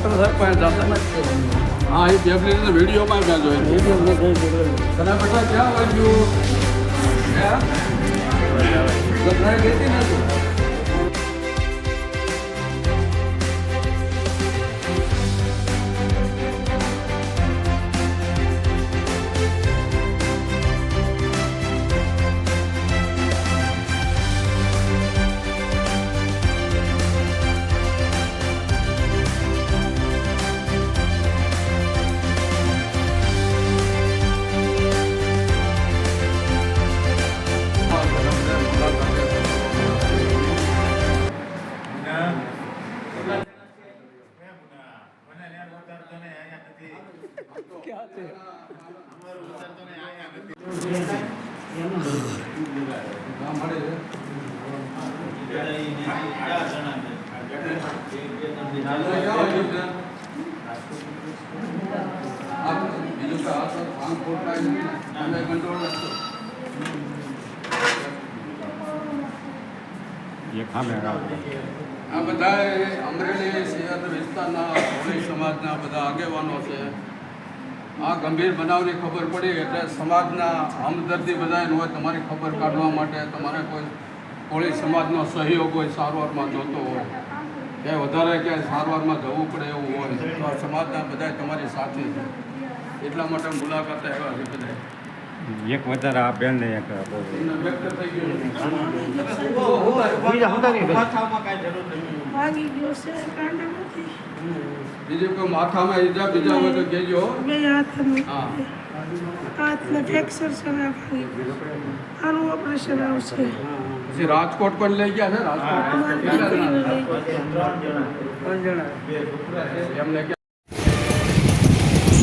સરપંચ જતા હા એ ફેમિલીને વિડીયોમાં ક્યાં જોઈ તને બધા ક્યાં વાગ્યું હે ગભરાઈ ગઈ હતી ને આ બધા અમરેલી શહેર વિસ્તારના કોળી સમાજના બધા આગેવાનો છે. આ ગંભીર બનાવની ખબર પડી એટલે સમાજના હમદર્દી બધાને હોય તમારી ખબર કાઢવા માટે તમારે કોઈ કોળી સમાજનો સહયોગ હોય, સારવારમાં જોતો હોય. કે વધારે ક્યાંય સારવારમાં જવું પડે એવું હોય. તો સમાજના બધા તમારી સાથે છે. એટલા માટે મુલાકાતે આવ્યા છે બધા એક વધારે આ બેન ને એક બહુ એમને વ્યક્ત થઈ ગયું ભાગી ગયો છે કાંડામાંથી બીજું કોઈ માથામાં ઈજા બીજા હોય તો કહેજો. બે હાથમાં હા. હાથને ફ્રેક્ચર છે ને ભાગી ગયો આનું ઓપરેશન આવશે. પછી રાજકોટ પણ લઈ ગયા છે રાજકોટ. અમારી કેટલા દીકરીને જણા? લઈ ગયા. એમને કે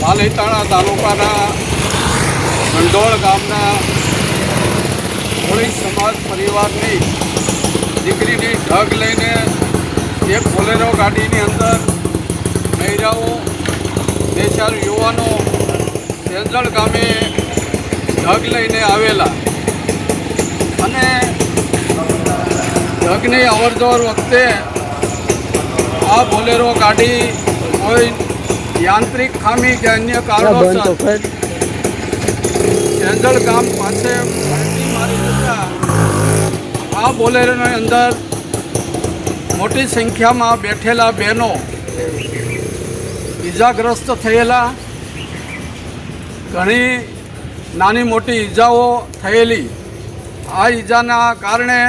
પાલીતાણા તાલુકાના ગંડોળ ગામના કોળી સમાજ પરિવારની દીકરીની ઢગ લઈને એક બોલેરો ગાડીની અંદર મહિલાઓ બે ચાર યુવાનો સેંજળ ગામે ઢગ લઈને આવેલા. અને ઢગની અવરજવર વખતે આ બોલેરો ગાડી કોઈ યાંત્રિક ખામી કે અન્ય કારણોસર સેંજળ ગામ પાસે મારી જતા આ બોલેરોની અંદર મોટી સંખ્યામાં બેઠેલા બહેનો ઈજાગ્રસ્ત થયેલા ઘણી નાની મોટી ઈજાઓ થયેલી. આ ઈજાના કારણે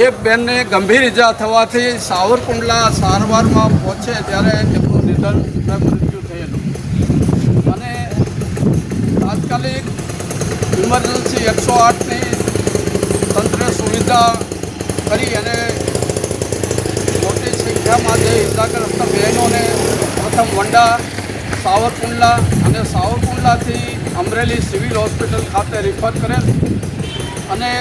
એક બેનને ગંભીર ઈજા થવાથી સાવરકુંડલા સારવારમાં પહોંચે ત્યારે એમનું નિધન મૃત્યુ થયેલું. અને તાત્કાલિક ઇમરજન્સી એકસો આઠની તંત્રે સુવિધા કરી અને મોટી સંખ્યામાં જે ઇજાગ્રસ્ત બહેનોને પ્રથમ વંડા સાવરકુંડલા અને સાવરકુંડલાથી અમરેલી સિવિલ હોસ્પિટલ ખાતે રિફર કરેલ. અને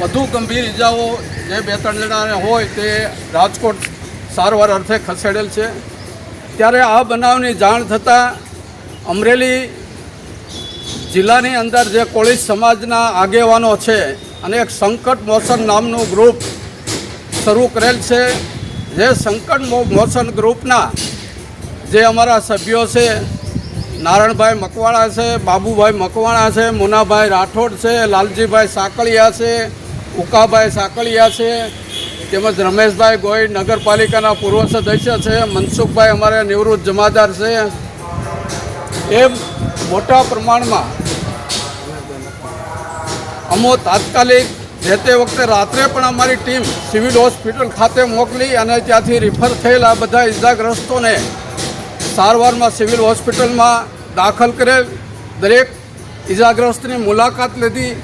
વધુ ગંભીર ઇજાઓ જે બે ત્રણ જણાને હોય તે રાજકોટ સારવાર અર્થે ખસેડેલ છે. ત્યારે આ બનાવની જાણ થતાં અમરેલી જિલ્લાની અંદર જે કોળી સમાજના આગેવાનો છે અને એક સંકટ મોશન નામનું ગ્રુપ શરૂ કરેલ છે. જે સંકટ મોશન ગ્રુપના જે અમારા સભ્યો છે નારણભાઈ મકવાણા છે, બાબુભાઈ મકવાણા છે, મુનાભાઈ રાઠોડ છે, લાલજીભાઈ સાકળિયા છે, ઉકાભાઈ સાકળિયા છે, તેમજ રમેશભાઈ ગોઈ નગરપાલિકાના પૂર્વ સદસ્ય છે, મનસુખભાઈ અમારે નિવૃત્ત જમાદાર છે. એ મોટા પ્રમાણમાં અમો તાત્કાલિક જે તે વખતે રાત્રે પણ અમારી ટીમ સિવિલ હોસ્પિટલ ખાતે મોકલી અને ત્યાંથી રિફર થયેલા બધા ઇજાગ્રસ્તોને સારવારમાં સિવિલ હોસ્પિટલમાં દાખલ કરેલ દરેક ઇજાગ્રસ્તની મુલાકાત લીધી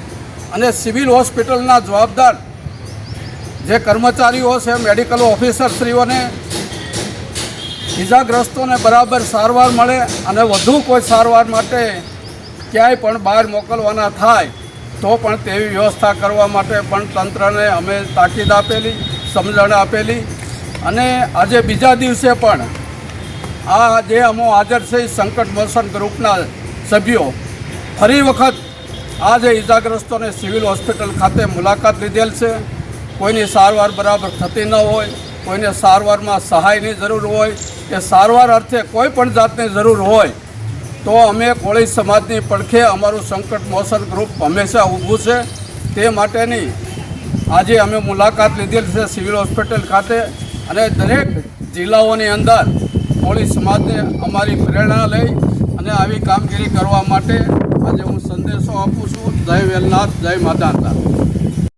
અને સિવિલ હોસ્પિટલના જવાબદાર જે કર્મચારીઓ છે, મેડિકલ ઓફિસરશ્રીઓને ઇજાગ્રસ્તોને બરાબર સારવાર મળે અને વધુ કોઈ સારવાર માટે ક્યાંય પણ બહાર મોકલવાના થાય, તો પણ તેવી વ્યવસ્થા કરવા માટે પણ તંત્રને અમે તાકીદ આપેલી, સમજણ આપેલી અને આજે બીજા દિવસે પણ આ જે અમો હાજર છે સંકટ મોશન ગ્રુપના સભ્યો. ફરી વખત આ જે ઇજાગ્રસ્તોને સિવિલ હોસ્પિટલ ખાતે મુલાકાત લીધેલ છે. કોઈની સારવાર બરાબર થતી ન હોય, કોઈને સારવારમાં સહાયની જરૂર હોય, કે સારવાર અર્થે કોઈ પણ જાતની જરૂર હોય, તો અમે કોળી સમાજની પડખે અમારું સંકટ મોસન ગ્રુપ હંમેશા ઊભું છે. તે માટેની આજે અમે મુલાકાત લીધેલ છે સિવિલ હોસ્પિટલ ખાતે અને દરેક જિલ્લાઓની અંદર કોળી સમાજને અમારી પ્રેરણા લઈ અને આવી કામગીરી કરવા માટે આજે હું સંદેશો આપું છું. જય વેલનાથ, જય માતાંતા